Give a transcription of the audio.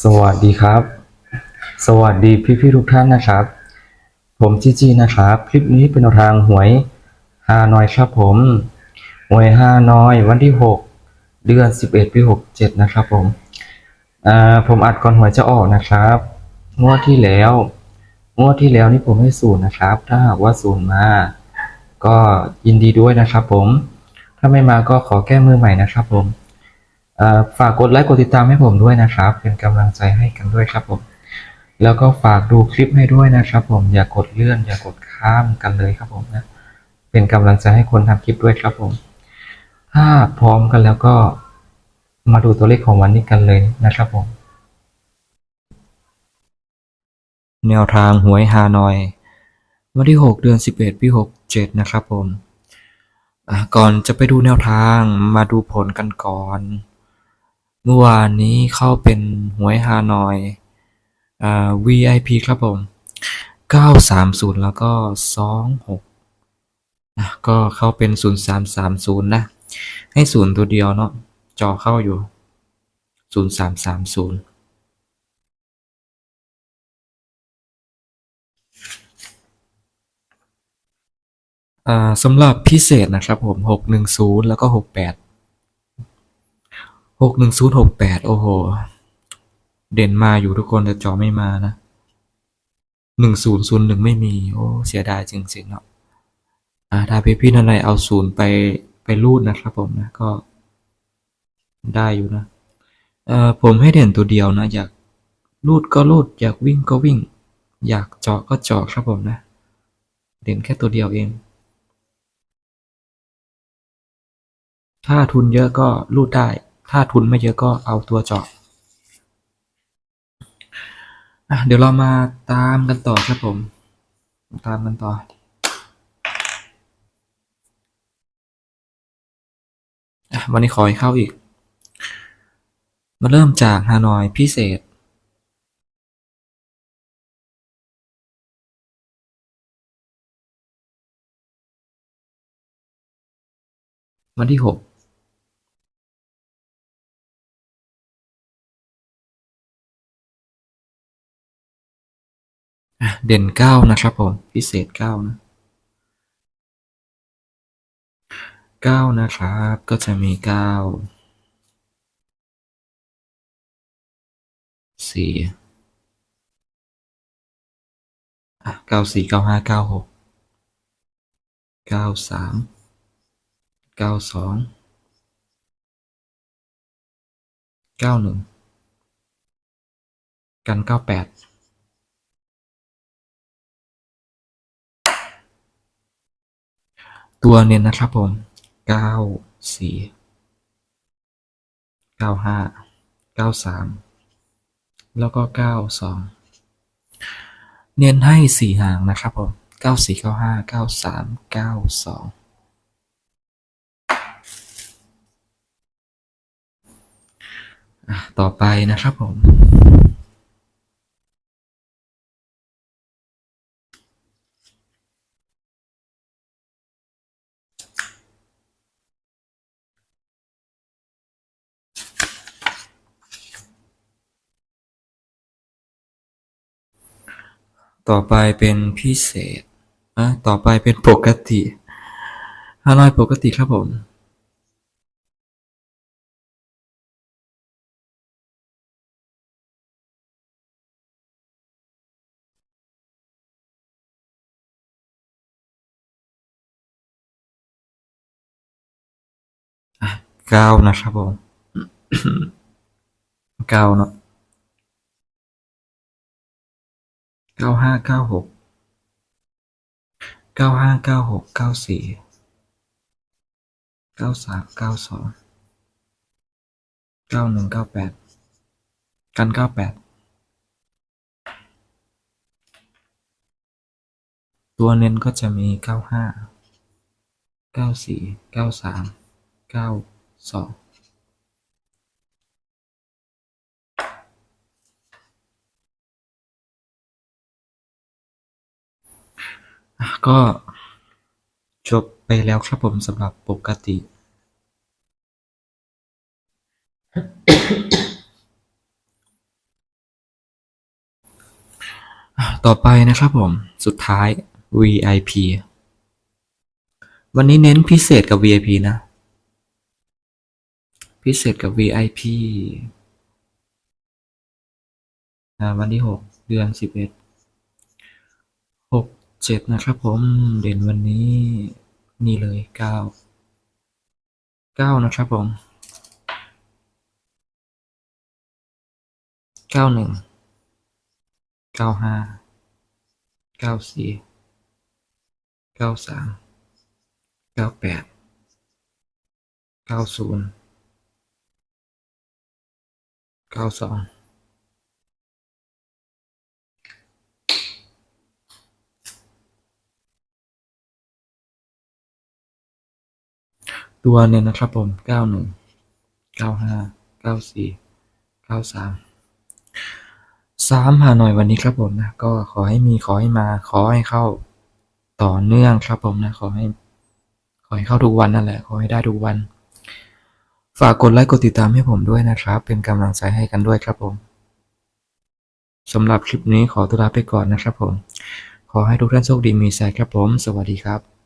สวัสดีครับ สวัสดีพี่ๆทุกท่านนะครับ ผมจีจีนะครับ คลิปนี้เป็นทางหวยฮานอยครับผมหวยฮานอยวันที่ 6 เดือน 11 ปี 67 นะครับผมอ่าผมอัดก่อนหวยจะออกนะครับงวดที่แล้วงวดที่แล้วนี่ผมให้ศูนย์นะครับ ถ้าหากว่าศูนย์มา ก็ยินดีด้วยนะครับผม ถ้าไม่มาก็ขอแก้มือใหม่นะครับผม ฝากกดไลค์กดติดตามให้ผมด้วยนะครับ เป็นกำลังใจให้กันด้วยครับผม แล้วก็ฝากดูคลิปให้ด้วยนะครับผมอย่ากดเลื่อน อย่ากดข้ามกันเลยครับผมนะเป็นกำลังใจให้คนทำคลิปด้วยครับผม ถ้าพร้อมกันแล้วก็มาดูตัวเลขของวันนี้กันเลยนะครับผม แนวทางหวยฮานอย วันที่ 6 เดือน 11 ปี 67 นะครับผมก่อนจะไปดูแนวทางมาดูผลกันก่อน เมื่อวานนี้เข้าเป็นหวยฮานอยอ่า VIP ครับผม 930 แล้วก็ 26นะก็เข้าเป็น 0330 นะ ให้ศูนย์ตัวเดียวเนาะจอเข้าอยู่ 0330อ่าสำหรับพิเศษนะครับผม 610 แล้วก็ 68 หกหนึ่งศูนย์หกแปดโอ้โห เด่นมาอยู่ทุกคนแต่จอไม่มานะหนึ่งศูนย์ศูนย์หนึ่งไม่มี โอ้ เสียดายจริงๆเนาะอ่าถ้าพี่พี่นันไรเอาศูนย์ไปไปรูดนะครับผมนะก็ ได้อยู่นะเอ่อผมให้เด่นตัวเดียวนะ อยากรูดก็รูด อยากวิ่งก็วิ่ง อยากเจาะก็เจาะครับผมนะ เด่นแค่ตัวเดียวเอง ถ้าทุนเยอะก็รูดได้ ถ้าทุนไม่เยอะก็เอาตัวเจาะเดี๋ยวเรามาตามกันต่อครับผม ตามกันต่อ วันนี้ขอยเข้าอีก มาเริ่มจากฮานอยพิเศษวันที่หก เด่นเก้านะครับผม พิเศษเก้านะเก้านะครับ ก็จะมีเก้าสี่อะเก้าสี่เก้าห้าเก้าหกเก้าสามเก้าสองเก้าหนึ่งกันเก้าแปด ตัวเน้นนะครับผมเก้าสี่เก้าห้าเก้าสามแล้วก็เก้าสองเน้นให้สี่หางนะครับผมเก้าสี่เก้าห้าเก้าสามเก้าสองต่อไปนะครับผม ต่อไปเป็นพิเศษอะต่อไปเป็นปกติฮานอยปกติครับผมเก้านะครับผมเก้าเนาะ เก้าห้าเก้าหกเก้าห้าเก้าหกเก้าสี่เก้าสามเก้าสองเก้าหนึ่งเก้าแปดกันเก้าแปดตัวเน้นก็จะมีเก้าห้าเก้าสี่เก้าสามเก้าสอง ก็จบไปแล้วครับผมสำหรับปกติ ต่อไปนะครับผมสุดท้าย VIP วันนี้เน้นพิเศษกับ VIP นะ พิเศษกับ VIP อ่าวันที่หกเดือนสิบ เจ็ดนะครับผมเด่นวันนี้นี่เลยเก้าเก้านะครับผมเก้าหนึ่งเก้าห้าเก้าสี่เก้าสามเก้าแปดเก้าศูนย์เก้าสอง ตัวเนี่ยนะครับผมเก้าหนึ่งเก้าห้าเก้าสี่เก้าสามสามหาหน่อยวันนี้ครับผมนะ ก็ขอให้มีขอให้มาขอให้เข้าต่อเนื่องครับผมนะ ขอให้ ขอให้เข้าทุกวันนั่นแหละ ขอให้ได้ทุกวัน ฝากกดไลค์กดติดตามให้ผมด้วยนะครับ เป็นกำลังใจให้กันด้วยครับผมสำหรับคลิปนี้ขอตัวลาไปก่อนนะครับผม ขอให้ทุกท่านโชคดีมีชัยครับผม สวัสดีครับ